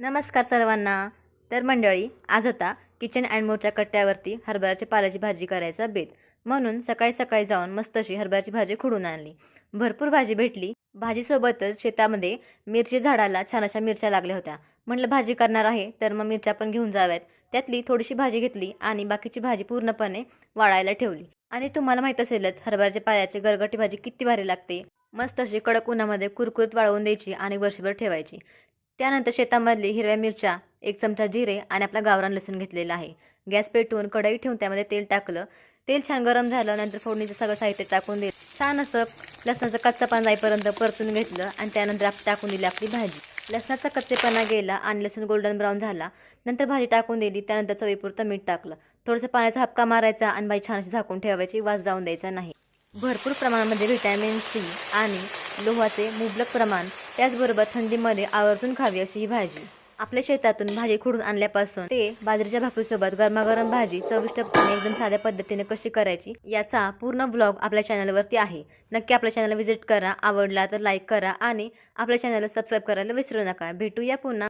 नमस्कार सर्वांना. तर मंडळी आज होता किचन अँड मोरच्या कट्ट्यावरती हरभऱ्याची पाल्याची भाजी करायचा बेत. म्हणून सकाळी सकाळी जाऊन मस्त अशी हरभऱ्याची भाजी खुडून आणली. भरपूर भाजी भेटली. भाजीसोबतच शेतामध्ये मिरची झाडाला छान अशा मिरच्या लागल्या होत्या. म्हटलं भाजी करणार आहे तर मग मिरच्या पण घेऊन जाव्यात. त्यातली थोडीशी भाजी घेतली आणि बाकीची भाजी पूर्णपणे वाळायला ठेवली. आणि तुम्हाला माहीत असेलच हरभऱ्याच्या पाल्याची गरगटी भाजी किती भारी लागते. मस्त अशी कडक उन्हामध्ये कुरकुरीत वाळवून द्यायची आणि वर्षभर ठेवायची. त्यानंतर शेतामधली हिरव्या मिरच्या एक चमचा जिरे आणि आपला गावरान लसूण घेतलेला आहे. गॅस पेटवून कढई ठेवून त्यामध्ये तेल टाकलं. तेल छान गरम झालं नंतर फोडणीचं सगळं साहित्य टाकून दिलं छान असं लसणाचं कच्चा पान जाईपर्यंत परतून घेतलं आणि त्यानंतर आप टाकून दिली आपली भाजी. लसणाचा कच्चेपणा गेला आणि लसूण गोल्डन ब्राऊन झाला. नंतर भाजी टाकून दिली त्यानंतर चवीपुरतं मीठ टाकलं. थोडंसं पाण्याचा हपका मारायचा आणि भाजी छान झाकून ठेवायची वास जाऊन द्यायचा नाही. भरपूर प्रमाणामध्ये व्हिटॅमिन सी आणि लोहाचे मुबलक प्रमाण त्याचबरोबर थंडीमध्ये आवर्जून खावी अशी ही भाजी. आपल्या शेतातून भाजी खुडून आणल्यापासून ते बाजरीच्या भाकरीसोबत गरमागरम भाजी चविष्टपणे एकदम साध्या पद्धतीने कशी करायची याचा पूर्ण ब्लॉग आपल्या चॅनलवरती आहे. नक्की आपल्या चॅनल व्हिजिट करा आवडला तर लाईक करा आणि आपल्या चॅनलला सबस्क्राईब करायला विसरू नका. भेटूया पुन्हा.